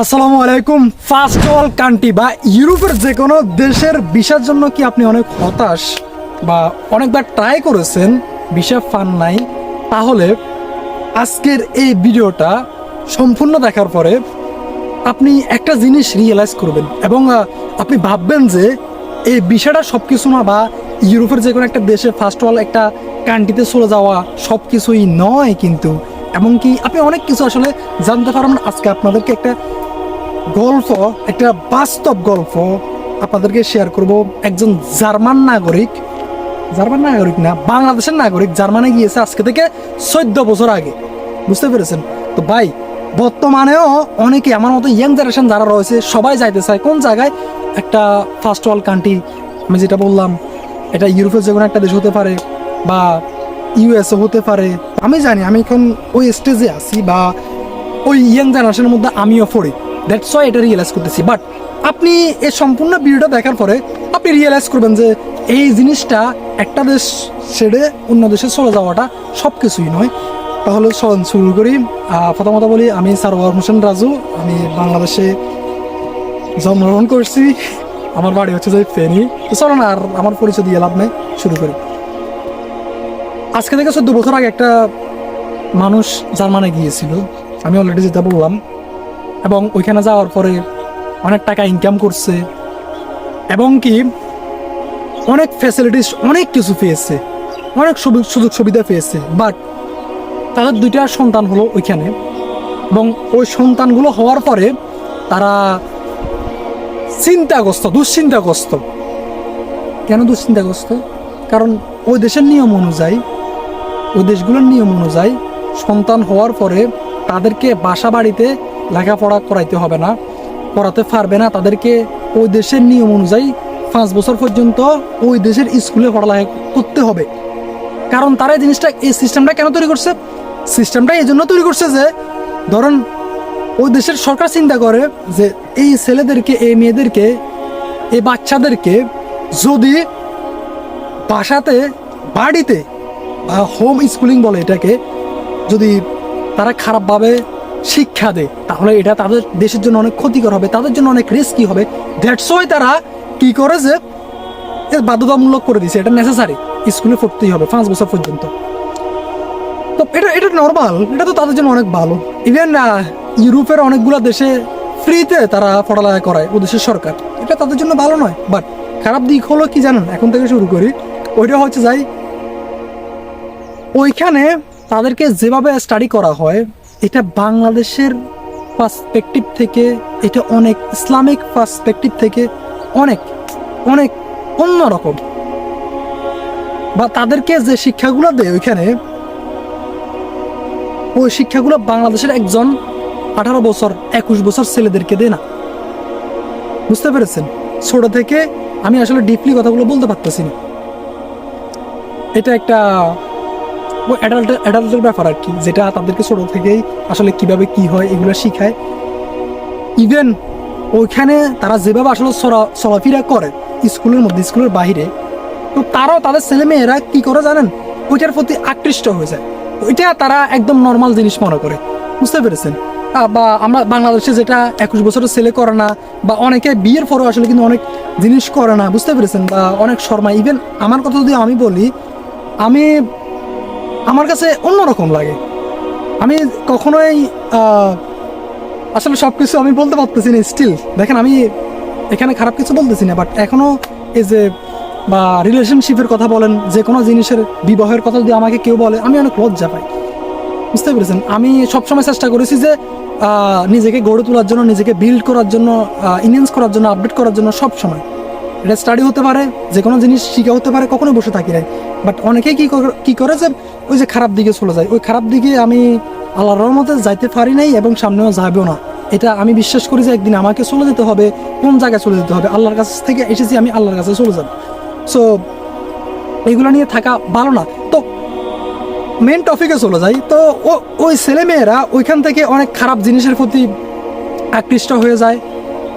আসসালামু আলাইকুম। First all country বা ইউরোপের যে কোনো দেশের ভিসার জন্য কি আপনি অনেক হতাশ বা অনেকবার ট্রাই করেছেন? ভিসা ফান নাই। তাহলে আজকের এই ভিডিওটা সম্পূর্ণ দেখার পরে আপনি একটা জিনিস রিয়েলাইজ করবেন এবং আপনি ভাববেন যে এই বিষয়টা সব কিছু না বা ইউরোপের যে কোনো একটা দেশে ফার্স্ট অল একটা কান্ট্রিতে চলে যাওয়া সব কিছুই নয় কিন্তু। এমনকি আপনি অনেক কিছু আসলে জানতে পারবেন। আজকে আপনাদেরকে একটা গল্প, একটা বাস্তব গল্প আপনাদেরকে শেয়ার করব। একজন জার্মান নাগরিক জার্মান নাগরিক না, বাংলাদেশের নাগরিক জার্মানে গিয়েছে আজকে থেকে চোদ্দ বছর আগে। বুঝতে পেরেছেন? তো ভাই, বর্তমানেও অনেকে আমার মতো ইয়াং জেনারেশন যারা রয়েছে, সবাই যাইতে চায় কোন জায়গায়? একটা ফার্স্ট ওয়ার্ল্ড কান্ট্রি আমি যেটা বললাম, এটা ইউরোপের যে কোনো একটা দেশ হতে পারে বা ইউএসও হতে পারে। আমি জানি, আমি এখন ওই স্টেজে আছি বা ওই ইয়াং জেনারেশনের মধ্যে আমিও পড়ি। দ্যাটস ওয়াই এটা রিয়েলাইজ করতেছি। বাট আপনি এই সম্পূর্ণ ভিডিওটা দেখার পরে আপনি রিয়েলাইজ করবেন যে এই জিনিসটা একটা দেশ ছেড়ে অন্য দেশে চলে যাওয়াটা সব কিছুই নয়। তাহলে শুরু করি। প্রথমত বলি, আমি সারওয়ার হোসেন রাজু। আমি বাংলাদেশে জন্মগ্রহণ করছি। আমার বাড়ি হচ্ছে যে ফেনি। তো চলো না আর আমার পরিচয় দিয়ে লাভ নেই, শুরু করি। আজকে থেকে চোদ্দ বছর আগে একটা মানুষ জার্মানে গিয়েছিল। আমি অলরেডি যেটা বললাম এবং ওইখানে যাওয়ার পরে অনেক টাকা ইনকাম করছে। এবং কি, অনেক ফ্যাসিলিটিস অনেক কিছু পেয়েছে। অনেক সুযোগ সুবিধা পেয়েছে। বাট তাদের দুইটা সন্তান হলো ওইখানে। এবং ওই সন্তানগুলো হওয়ার পরে তারা চিন্তাগ্রস্ত, দুশ্চিন্তাগ্রস্ত। কেন দুশ্চিন্তাগ্রস্ত? কারণ ওই দেশের নিয়ম অনুযায়ী, ওই দেশগুলোর নিয়ম অনুযায়ী সন্তান হওয়ার পরে তাদেরকে বাসা বাড়িতে লেখাপড়া করাইতে হবে না করাতে পারবে না। তাদেরকে ওই দেশের নিয়ম অনুযায়ী পাঁচ বছর পর্যন্ত ওই দেশের স্কুলে পড়ালেখা করতে হবে। কারণ তারা এই জিনিসটা, এই সিস্টেমটা কেন তৈরি করছে? সিস্টেমটা এই জন্য তৈরি করছে যে, ধরেন, ওই দেশের সরকার চিন্তা করে যে, এই ছেলেদেরকে, এই মেয়েদেরকে, এই বাচ্চাদেরকে যদি বাসাতে, বাড়িতে বা হোম স্কুলিং বলে এটাকে, যদি তারা খারাপভাবে শিক্ষা দেয়। তাহলে এটা তাদের দেশের জন্য অনেক ক্ষতিকর হবে, তাদের জন্য অনেক রিস্কি হবে। দ্যাটস ওয়াই তারা কি করে যে বাধ্যতামূলক করে দিছে এটা নেসেসারি স্কুলে পড়তেই হবে পাঁচ বছর পর্যন্ত। তো এটা এটা নর্মাল এটা তো তাদের জন্য অনেক ভালো। ইভেন ইউরোপের অনেকগুলো দেশে ফ্রিতে তারা পড়ালেখা করায়, ও দেশের সরকার। এটা তাদের জন্য ভালো নয় বাট খারাপ দিক হলো কি জানেন? এখন থেকে শুরু করি। ওইটা হচ্ছে যাই, ওইখানে তাদেরকে যেভাবে স্টাডি করা হয় এটা বাংলাদেশের পার্সপেক্টিভ থেকে, এটা অনেক ইসলামিক পার্সপেক্টিভ থেকে অনেক অনেক অন্যরকম বা তাদেরকে যে শিক্ষাগুলো দেয় ওইখানে, ওই শিক্ষাগুলো বাংলাদেশের একজন আঠারো বছর, একুশ বছর ছেলেদেরকে দেয় না। বুঝতে পেরেছেন? ছোট থেকে আমি আসলে ডিপলি কথাগুলো বলতে পারতেছি না। এটা একটা অ্যাডাল্ট অ্যাডাল্টের ব্যাপার আর কি, যেটা তাদেরকে ছোট থেকেই আসলে কীভাবে কি হয় এগুলো শিখায়। ইভেন ওইখানে তারা যেভাবে আসলে চলা- চলাফেরা করে স্কুলের মধ্যে, স্কুলের বাইরে, তো তারাও তাদের ছেলে মেয়েরা কি করে জানেন? ওইটার প্রতি আকৃষ্ট হয়ে যায়। ওইটা তারা একদম নর্মাল জিনিস মনে করে। বুঝতে পেরেছেন? বা আমরা বাংলাদেশে যেটা একুশ বছরের ছেলে করে না, বা অনেকে বিয়ের পরেও আসলে কিন্তু অনেক জিনিস করে না, বুঝতে পেরেছেন? বা অনেক শর্মা ইভেন আমার কথা যদি আমি বলি, আমি আমার কাছে অন্যরকম লাগে। আমি কখনোই আসলে সব কিছু আমি বলতে পারতেছি না স্টিল দেখেন, আমি এখানে খারাপ কিছু বলতেছি না বাট এখনও এই যে, বা রিলেশনশিপের কথা বলেন, যে কোনো জিনিসের বিবাহের কথা যদি আমাকে কেউ বলে, আমি অনেক লজ্জা পাই। বুঝতে পেরেছেন? আমি সবসময় চেষ্টা করেছি যে নিজেকে গড়ে তোলার জন্য, নিজেকে বিল্ড করার জন্য ইনহেন্স করার জন্য আপডেট করার জন্য সব সময় এটা স্টাডি হতে পারে, যে কোনো জিনিস শিখা হতে পারে কখনো বসে থাকি নাই। বাট অনেকেই কি করে- কি করে যে ওই যে খারাপ দিকে চলে যায়। ওই খারাপ দিকে আমি আল্লাহর রহমতে যাইতে পারি নাই এবং সামনেও যাবেও না। এটা আমি বিশ্বাস করি যে একদিন আমাকে চলে যেতে হবে, কোন জায়গায় চলে যেতে হবে। আল্লাহর কাছ থেকে এসেছি, আমি আল্লাহর কাছে চলে যাব। সো এগুলো নিয়ে থাকা ভালো না। তো মেন টপিকে চলে যাই। তো ওই ছেলে মেয়েরা ওইখান থেকে অনেক খারাপ জিনিসের প্রতি আকৃষ্ট হয়ে যায়।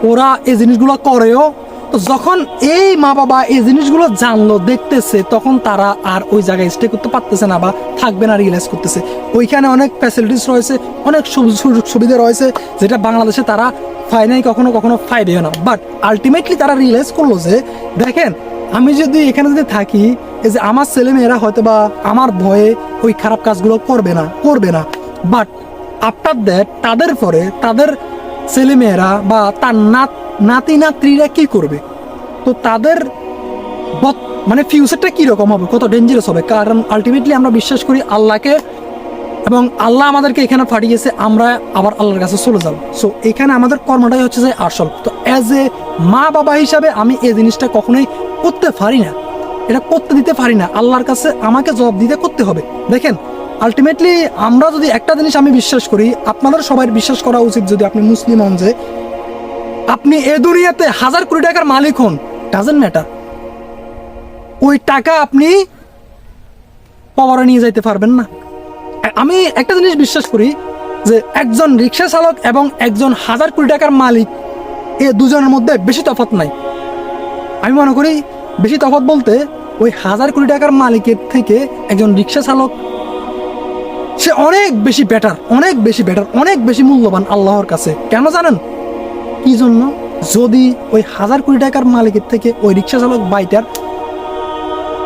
ওরা এই জিনিসগুলো করেও তো যখন এই মা বাবা এই জিনিসগুলো জানলো, দেখতেছে, তখন তারা আর ওই জায়গায় স্টে করতে পারতেছে না বা থাকবে না রিয়েলাইজ করতেছে। ওইখানে অনেক ফ্যাসিলিটিস রয়েছে, অনেক সুযোগ সুবিধা রয়েছে, যেটা বাংলাদেশে তারা পায় নাই কখনো কখনো পাইবেও না। বাট আলটিমেটলি তারা রিয়েলাইজ করল যে, দেখেন, আমি যদি এখানে যদি থাকি, এই যে আমার ছেলে মেয়েরা হয়তো বা আমার ভয়ে ওই খারাপ কাজগুলো করবে না করবে না। বাট আফটার দ্যাট তাদের পরে, তাদের ছেলেমেয়েরা বা তার নাত নাতি নাতনিরা কি করবে? তো তাদের মানে ফিউচারটা কীরকম হবে? কত ডেঞ্জারাস হবে? কারণ আলটিমেটলি আমরা বিশ্বাস করি আল্লাহকে এবং আল্লাহ আমাদেরকে এখানে পাঠিয়েছে, আমরা আবার আল্লাহর কাছে চলে যাব। সো এখানে আমাদের কর্মটাই হচ্ছে যে আসল। তো অ্যাজ এ মা বাবা হিসাবে আমি এই জিনিসটা কখনোই করতে পারি না। এটা করতে দিতে পারি না। আল্লাহর কাছে আমাকে জবাব দিতে করতে হবে। দেখেন আলটিমেটলি আমরা যদি একটা জিনিস আমি বিশ্বাস করি, আপনাদের সবাই বিশ্বাস করা উচিত যদি আপনি মুসলিম হন যে আপনি এ দুনিয়াতে হাজার কোটি টাকার মালিক হন ডাজেন্ট ম্যাটার ওই টাকা আপনি পাওয়ারে নিয়ে যাইতে পারবেন না। আমি একটা জিনিস বিশ্বাস করি যে একজন রিক্সা চালক এবং একজন হাজার কোটি টাকার মালিক, এ দুজনের মধ্যে বেশি তফাৎ নাই। আমি মনে করি, বেশি তফাৎ বলতে ওই হাজার কোটি টাকার মালিকের থেকে একজন রিক্সা চালক সে অনেক বেশি বেটার অনেক বেশি বেটার অনেক বেশি মূল্যবান আল্লাহর কাছে। কেন জানেন? কি জন্য? যদি ওই হাজার কোটি টাকার মালিকের থেকে ওই রিক্সা চালক বাইটার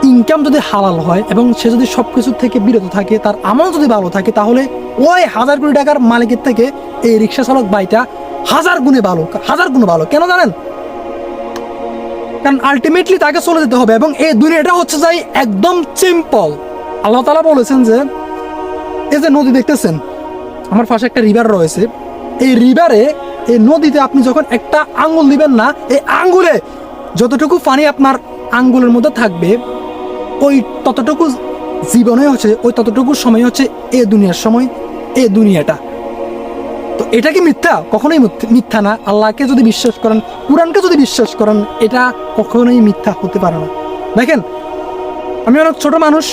ইনকাম যদি হালাল হয় এবং সে যদি সব কিছুর থেকে বিরত থাকে, তার আমল যদি ভালো থাকে, তাহলে ওই হাজার কোটি টাকার মালিকের থেকে এই রিক্সা চালক বাইটা হাজার গুণে ভালো, হাজার গুণে ভালো। কেন জানেন? কারণ আলটিমেটলি তাকে চলে যেতে হবে এবং এই দুনিয়াটা হচ্ছে যাই একদম সিম্পল আল্লাহ তালা বলেছেন যে এই যে নদী দেখতেছেন, আমার পাশে একটা রিভার রয়েছে। এই রিভারে এই নদীতে আপনি যখন একটা আঙ্গুল দিবেন না, এই আঙ্গুলে যতটুকু পানি আপনার আঙ্গুলের মধ্যে থাকবে, ওই ততটুকু জীবনে হচ্ছে, ওই ততটুকু সময় হচ্ছে এ দুনিয়ার সময়, এ দুনিয়াটা। তো এটা কি মিথ্যা? কখনোই মিথ্যা- না। আল্লাহকে যদি বিশ্বাস করেন, কোরআনকে যদি বিশ্বাস করেন, এটা কখনোই মিথ্যা হতে পারে না। দেখেন, আমি অনেক ছোট মানুষ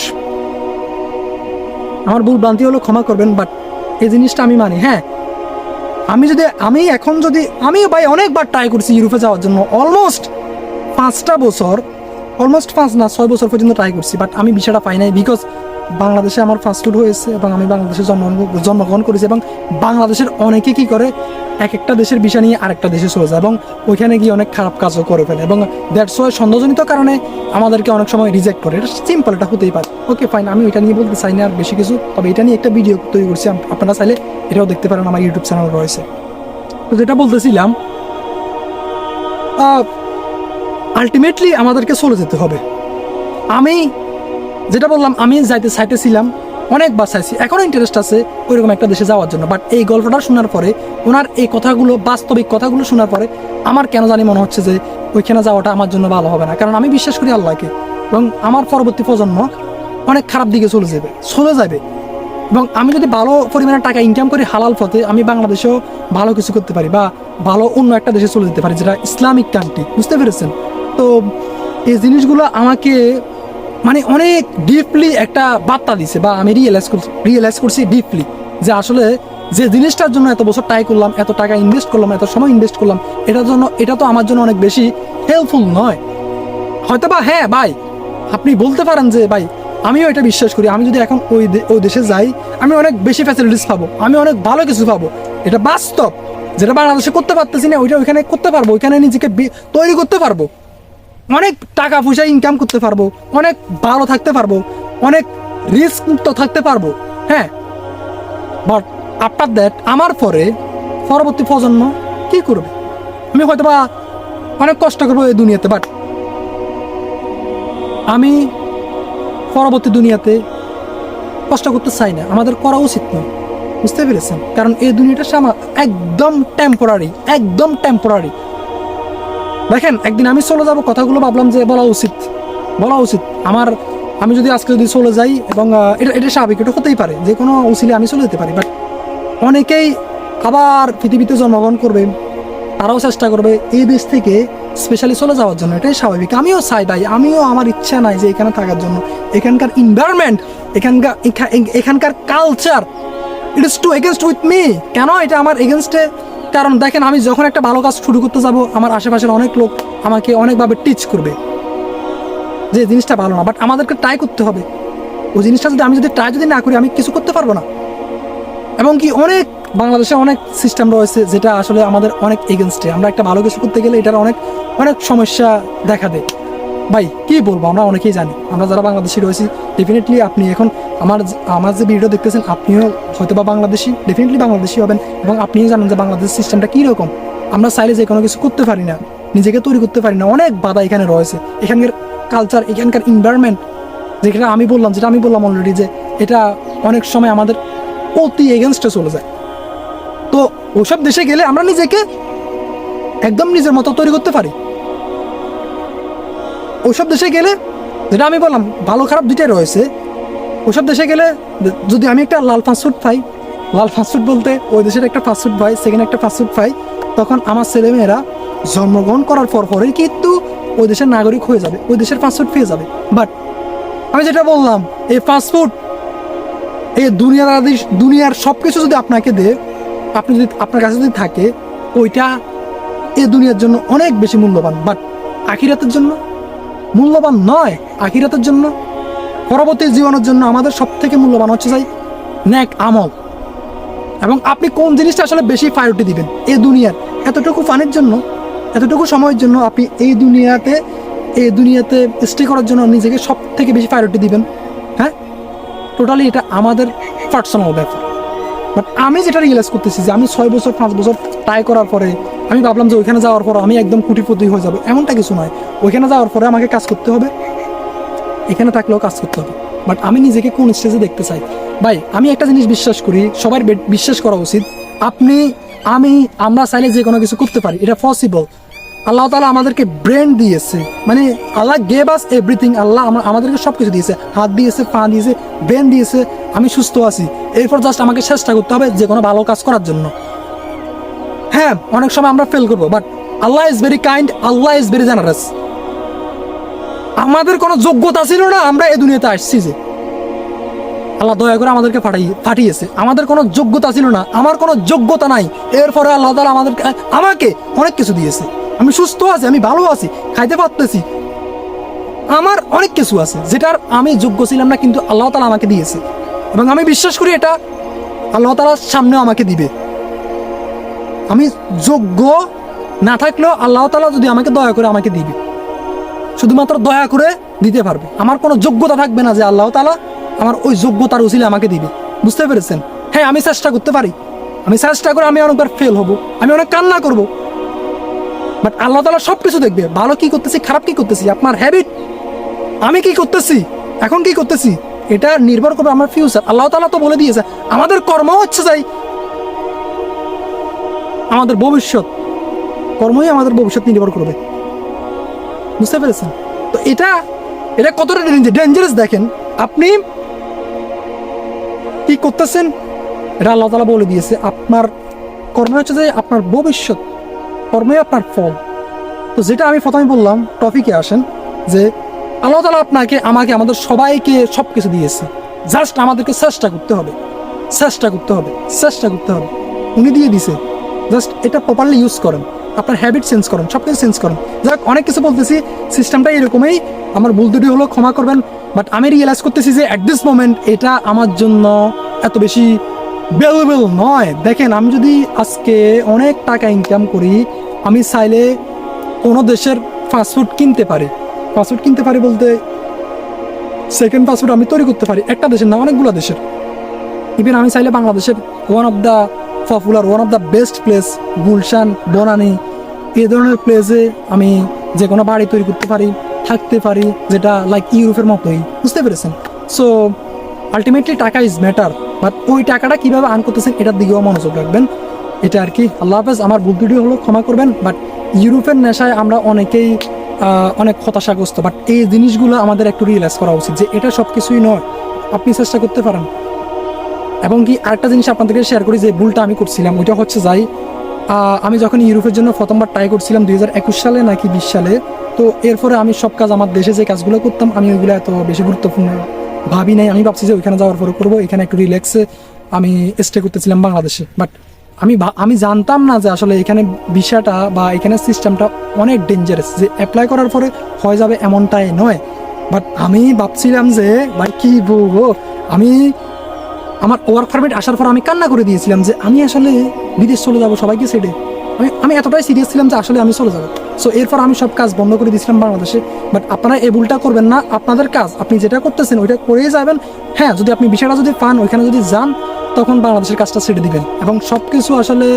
আমার ভুল ভ্রান্তি হলো ক্ষমা করবেন বাট এই জিনিসটা আমি মানি হ্যাঁ। আমি যদি, আমি এখন যদি আমি ভাই অনেকবার ট্রাই করছি ইউরোপে যাওয়ার জন্য অলমোস্ট পাঁচটা বছর অলমোস্ট পাঁচ না, ছয় বছর পর্যন্ত ট্রাই করছি বাট আমি বিষয়টা পাই নাই বিকজ বাংলাদেশে আমার ফাস্ট ফুড হয়েছে এবং আমি বাংলাদেশে জন্মগ্রহণ জন্মগ্রহণ করেছি এবং বাংলাদেশের অনেকে কি করে? এক একটা দেশের বিষয় নিয়ে আরেকটা দেশে চলে যায় এবং ওইখানে গিয়ে অনেক খারাপ কাজও করে ফেলে এবং দ্যাটস ওয়াই সন্দেহজনিত কারণে আমাদেরকে অনেক সময় রিজেক্ট করে। এটা সিম্পল এটা হতেই পারে। ওকে ফাইন আমি এটা নিয়ে বলতে চাই না আর বেশি কিছু, তবে এটা নিয়ে একটা ভিডিও তৈরি করছি আপনারা চাইলে এটাও দেখতে পারেন আমার ইউটিউব চ্যানেল রয়েছে। তো যেটা বলতেছিলাম আলটিমেটলি আমাদেরকে চলে যেতে হবে। আমি যেটা বললাম, আমি যাইতে চাইতেছিলাম অনেকবার চাইছি এখনও ইন্টারেস্ট আছে ওইরকম একটা দেশে যাওয়ার জন্য। বাট এই গল্পটা শোনার পরে, ওনার এই কথাগুলো, বাস্তবিক কথাগুলো শোনার পরে, আমার কেন জানি মনে হচ্ছে যে ওইখানে যাওয়াটা আমার জন্য ভালো হবে না। কারণ আমি বিশ্বাস করি আল্লাহকে। এবং আমার পরবর্তী প্রজন্ম অনেক খারাপ দিকে চলে যাবে চলে যাবে। এবং আমি যদি ভালো পরিমাণে টাকা ইনকাম করি হালাল পথে, আমি বাংলাদেশেও ভালো কিছু করতে পারি বা ভালো অন্য একটা দেশে চলে যেতে পারি, যেটা ইসলামিক কান্ট্রি বুঝতে পেরেছেন? তো এই জিনিসগুলো আমাকে মানে অনেক ডিপলি একটা বার্তা দিছে, বা আমি রিয়েলাইজ করছি রিয়েলাইজ করছি ডিপলি যে আসলে যে জিনিসটার জন্য এত বছর ট্রাই করলাম, এত টাকা ইনভেস্ট করলাম, এত সময় ইনভেস্ট করলাম, এটার জন্য, এটা তো আমার জন্য অনেক বেশি হেল্পফুল নয়। হয়তো বা হ্যাঁ ভাই, আপনি বলতে পারেন যে ভাই, আমিও এটা বিশ্বাস করি, আমি যদি এখন ওই ওই দেশে যাই, আমি অনেক বেশি ফ্যাসিলিটিস পাবো, আমি অনেক ভালো কিছু পাবো। এটা বাস্তব, যেটা বাংলাদেশে করতে পারতেছি না, ওইটা ওইখানে করতে পারব, ওইখানে নিজেকে তৈরি করতে পারব। অনেক টাকা পয়সা ইনকাম করতে পারব, অনেক ভালো থাকতে পারব, অনেক রিস্ক মুক্ত থাকতে পারব হ্যাঁ? বাট আফটার দ্যাট আমার পরে পরবর্তী প্রজন্ম কি করবে? আমি হয়তো বা অনেক কষ্ট করব এই দুনিয়াতে বাট আমি পরবর্তী দুনিয়াতে কষ্ট করতে চাই না, আমাদের করা উচিত নয় বুঝতে পেরেছেন? কারণ এই দুনিয়াটা একদম টেম্পোরারি একদম টেম্পোরারি দেখেন, একদিন আমি চলে যাব, কথাগুলো ভাবলাম যে বলা উচিত বলা উচিত। আমার, আমি যদি আজকে যদি চলে যাই এবং এটা এটা স্বাভাবিক, এটা হতেই পারে, যে কোনো উচিলে আমি চলে যেতে পারি বাট অনেকেই আবার পৃথিবীতে জন্মগ্রহণ করবে, তারাও চেষ্টা করবে এই দেশ থেকে স্পেশালি চলে যাওয়ার জন্য, এটাই স্বাভাবিক। আমিও চাই ভাই, আমিও আমার ইচ্ছা নাই যে এখানে থাকার জন্য। এখানকার এনভায়রনমেন্ট এখানকার এখানকার culture it is to against with me কেন এটা আমার এগেনস্টে কারণ দেখেন, আমি যখন একটা ভালো কাজ শুরু করতে যাব, আমার আশেপাশের অনেক লোক আমাকে অনেকভাবে টিচ করবে যে জিনিসটা ভালো না। বাট আমাদেরকে ট্রাই করতে হবে। ওই জিনিসটা যদি আমি যদি ট্রাই যদি না করি, আমি কিছু করতে পারব না। এবং কি অনেক বাংলাদেশে অনেক সিস্টেম রয়েছে যেটা আসলে আমাদের অনেক এগেনস্টে আমরা একটা ভালো কিছু করতে গেলে এটার অনেক অনেক সমস্যা দেখা দেয়। ভাই, কি বলব আমরা অনেকেই জানি। আমরা যারা বাংলাদেশি রয়েছি ডেফিনেটলি আপনি এখন আমার আমার যে ভিডিও দেখতেছেন, আপনিও হয়তো বা বাংলাদেশি ডেফিনেটলি বাংলাদেশি হবেন এবং আপনিও জানেন যে বাংলাদেশ সিস্টেমটা কীরকম। আমরা চাইলে যে কোনো কিছু করতে পারি না, নিজেকে তৈরি করতে পারি না। অনেক বাধা এখানে রয়েছে। এখানকার কালচার এখানকার এনভায়রনমেন্ট যেটা আমি বললাম, যেটা আমি বললাম অলরেডি যে এটা অনেক সময় আমাদের অতি এগেনস্টে চলে যায়। তো ওসব দেশে গেলে আমরা নিজেকে একদম নিজের মতো তৈরি করতে পারি। ওসব দেশে গেলে, যেটা আমি বললাম, ভালো খারাপ দুইটাই রয়েছে। ওসব দেশে গেলে, যদি আমি একটা লাল ফাস্টফুড পাই লাল ফাস্টফুড বলতে ওই দেশের একটা ফাস্টফুড পাই সেকেন্ড একটা ফাস্টফুড পাই তখন আমার ছেলেমেয়েরা জন্মগ্রহণ করার পর পরেই কিন্তু ওই দেশের নাগরিক হয়ে যাবে, ওই দেশের ফাস্টফুড পেয়ে যাবে। বাট আমি যেটা বললাম, এই ফাস্টফুড এই দুনিয়ার দুনিয়ার সব কিছু যদি আপনাকে দে আপনি যদি, আপনার কাছে যদি থাকে, ওইটা এই দুনিয়ার জন্য অনেক বেশি মূল্যবান। বাট আখিরাতের জন্য মূল্যবান নয় আখিরাতের জন্য? পরবর্তী জীবনের জন্য আমাদের সব থেকে মূল্যবান হচ্ছে যাই ন্যাক আমল। এবং আপনি কোন জিনিসটা আসলে বেশি প্রায়োরিটি দিবেন? এই দুনিয়ার। এতটুকু ফানের জন্য, এতটুকু সময়ের জন্য আপনি এই দুনিয়াতে এই দুনিয়াতে স্টে করার জন্য নিজেকে সব থেকে বেশি প্রায়োরিটি দিবেন। হ্যাঁ? টোটালি এটা আমাদের পার্সোনাল ব্যাপার। বাট আমি যেটা রিয়েলাইজ করতেছি যে আমি ছয় বছর, পাঁচ বছর ট্রাই করার পরে আমি ভাবলাম যে ওইখানে যাওয়ার পর আমি একদম কুটিপতি হয়ে যাব। এমনটা কিছু নয়। ওইখানে যাওয়ার পরে আমাকে কাজ করতে হবে। এখানে থাকলেও কাজ করতে হবে। বাট আমি নিজেকে কোন স্টেজে দেখতে চাই? ভাই, আমি একটা জিনিস বিশ্বাস করি সবার বিশ্বাস করা উচিত। আপনি, আমি, আমরা চাইলে যে কোনো কিছু করতে পারি। এটা পসিবল আল্লাহ তালা আমাদেরকে ব্রেন দিয়েছে। মানে আল্লাহ গেভ আস এভরিথিং আল্লাহ আমা- আমাদেরকে সব কিছু দিয়েছে। হাত দিয়েছে, পা দিয়েছে ব্রেন দিয়েছে। আমি সুস্থ আছি। এরপর জাস্ট আমাকে চেষ্টা করতে হবে যে কোনো ভালো কাজ করার জন্য। হ্যাঁ অনেক সময় আমরা ফেল করব but Allah is very kind Allah is very generous আমাদের কোনো যোগ্যতা ছিল না, আমরা এই দুনিয়াতে আসছি যে। আল্লাহ দয়া করে আমাদেরকে পাঠাই পাঠিয়েছে আমাদের কোনো যোগ্যতা ছিল না, আমার কোনো যোগ্যতা নাই। এরপরে আল্লাহ তালা আমাদেরকে আমাকে অনেক কিছু দিয়েছে। আমি সুস্থ আছি, আমি ভালো আছি, খাইতে পারতেছি। আমার অনেক কিছু আছে, যেটার আমি যোগ্য ছিলাম না, কিন্তু আল্লাহ তালা আমাকে দিয়েছে। এবং আমি বিশ্বাস করি এটা আল্লাহ তালার সামনেও আমাকে দিবে। আমি যোগ্য না থাকলেও আল্লাহ তালা যদি আমাকে দয়া করে আমাকে দিবে, শুধুমাত্র দয়া করে দিতে পারবে। আমার কোনো যোগ্যতা থাকবে না যে আল্লাহ তালা আমার ওই যোগ্যতার উচিলে আমাকে দিবে। বুঝতে পেরেছেন? হ্যাঁ আমি চেষ্টা করতে পারি। আমি চেষ্টা করে আমি অনেকবার ফেল হব, আমি অনেক কান্না করব। বাট আল্লাহ তালা সব কিছু দেখবে। ভালো কি করতেছি, খারাপ কি করতেছি, আপনার হ্যাবিট আমি কি করতেছি, এখন কি করতেছি, এটা নির্ভর করবে আমার ফিউচার আল্লাহ তালা তো বলে দিয়েছে, আমাদের কর্ম হচ্ছে যাই, আমাদের ভবিষ্যৎ। কর্মই আমাদের ভবিষ্যৎ নির্ভর করবে। বুঝতে পেরেছেন? তো এটা এটা কতটা ডেঞ্জারাস দেখেন, আপনি কি করতেছেন, এটা আল্লাহ তালা বলে দিয়েছে, আপনার কর্ম হচ্ছে যে আপনার ভবিষ্যৎ। কর্মই আপনার ফল। তো যেটা আমি প্রথমে বললাম, টপিকে আসেন, যে আল্লাহ তালা আপনাকে, আমাকে, আমাদের সবাইকে সব কিছু দিয়েছে। জাস্ট আমাদেরকে চেষ্টা করতে হবে। চেষ্টা করতে হবে। চেষ্টা করতে হবে। উনি দিয়ে দিছে। জাস্ট এটা প্রপারলি ইউজ করেন। আপনার হ্যাবিট চেঞ্জ করেন সব কিছু চেঞ্জ করেন। যাক, অনেক কিছু বলতেছি। সিস্টেমটা এরকমই। আমার ভুল দুটি হলো ক্ষমা করবেন। বাট আমি রিয়েলাইজ করতেছি যে অ্যাট দিস মোমেন্ট এটা আমার জন্য এত বেশি ভ্যালুয়েবল নয়। দেখেন, আমি যদি আজকে অনেক টাকা ইনকাম করি, আমি চাইলে কোনো দেশের ফাস্টফুড কিনতে পারি। ফাস্টফুড কিনতে পারি বলতে সেকেন্ড ফাস্টফুড আমি তৈরি করতে পারি। একটা দেশের না, অনেকগুলো দেশের। ইভেন আমি চাইলে বাংলাদেশের one of the popular one of the best place Gulshan, Banani, এ ধরনের প্লেসে আমি যে কোনো বাড়ি তৈরি করতে পারি, থাকতে পারি, যেটা লাইক ইউরোপের মতোই। বুঝতে পেরেছেন? সো আলটিমেটলি টাকা ইজ ম্যাটার বাট ওই টাকাটা কীভাবে আর্ন করতেছেন, এটার দিকেও মনোযোগ রাখবেন। এটা আর কি। আল্লাহ হাফেজ, আমার ভুল ত্রুটি হলো ক্ষমা করবেন বাট ইউরোপের নেশায় আমরা অনেকেই অনেক হতাশাগ্রস্ত। বাট এই জিনিসগুলো আমাদের একটু রিয়েলাইজ করা উচিত যে এটা সব কিছুই নয়। আপনি চেষ্টা করতে পারেন। এবং কি আরেকটা জিনিস আপনাদেরকে শেয়ার করি যে ভুলটা আমি করছিলাম, ওইটা হচ্ছে যাই আমি যখন ইউরোপের জন্য প্রথমবার ট্রাই করছিলাম দুই হাজার একুশ সালে নাকি বিশ সালে, তো এরপরে আমি সব কাজ, আমার দেশে যে কাজগুলো করতাম, আমি ওইগুলো এত বেশি গুরুত্বপূর্ণ ভাবি নাই, আমি ভাবছি যে ওইখানে যাওয়ার পরে করব, এখানে একটু রিল্যাক্সে আমি স্টে করতেছিলাম বাংলাদেশে। বাট আমি আমি জানতাম না যে আসলে এখানে বিষয়টা বা এখানে সিস্টেমটা অনেক ডেঞ্জারাস যে অ্যাপ্লাই করার পরে হয়ে যাবে এমনটাই নয়। বাট আমি ভাবছিলাম যে, ভাই কি বলব? আমি আমার ওয়ার্ক পারমিট আসার পর আমি কান্না করে দিয়েছিলাম যে আমি আসলে বিদেশ চলে যাব সবাইকে ছেড়ে। আমি আমি এতটাই সিরিয়াস ছিলাম যে আসলে আমি চলে যাব। সো এরপর আমি সব কাজ বন্ধ করে দিয়েছিলাম বাংলাদেশে। বাট আপনারা এই ভুলটা করবেন না, আপনাদের কাজ, আপনি যেটা করতেছেন ওইটা করেই যাবেন। হ্যাঁ যদি আপনি বিষয়টা যদি পান, ওইখানে যদি যান, তখন বাংলাদেশের কাজটা ছেড়ে দিবেন। এবং সব কিছু আসলে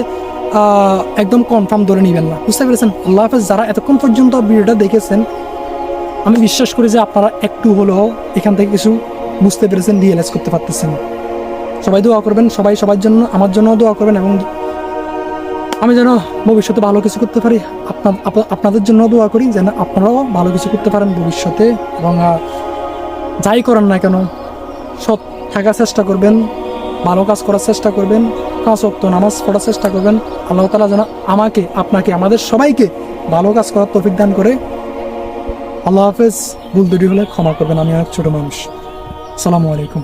একদম কনফার্ম ধরে নেবেন না। বুঝতে পেরেছেন? আল্লাহ হাফেজ, যারা এতক্ষণ পর্যন্ত ভিডিওটা দেখেছেন, আমি বিশ্বাস করি যে আপনারা একটু হলেও এখান থেকে কিছু বুঝতে পেরেছেন রিয়েলাইজ করতে পারতেছেন। সবাই দোয়া করবেন, সবাই সবার জন্য, আমার জন্য দোয়া করবেন এবং আমি যেন ভবিষ্যতে ভালো কিছু করতে পারি। আপনাদের জন্য দোয়া করি যেন আপনারাও ভালো কিছু করতে পারেন ভবিষ্যতে এবং যাই করেন না কেন, সৎ থাকার চেষ্টা করবেন, ভালো কাজ করার চেষ্টা করবেন, পাঁচ অক্ত নামাজ পড়ার চেষ্টা করবেন। আল্লাহ তালা যেন আমাকে, আপনাকে, আমাদের সবাইকে ভালো কাজ করার তৌফিক দান করে। আল্লাহ হাফেজ। ভুল দুটি হলে ক্ষমা করবেন, আমি অনেক ছোট মানুষ। সালামু আলাইকুম।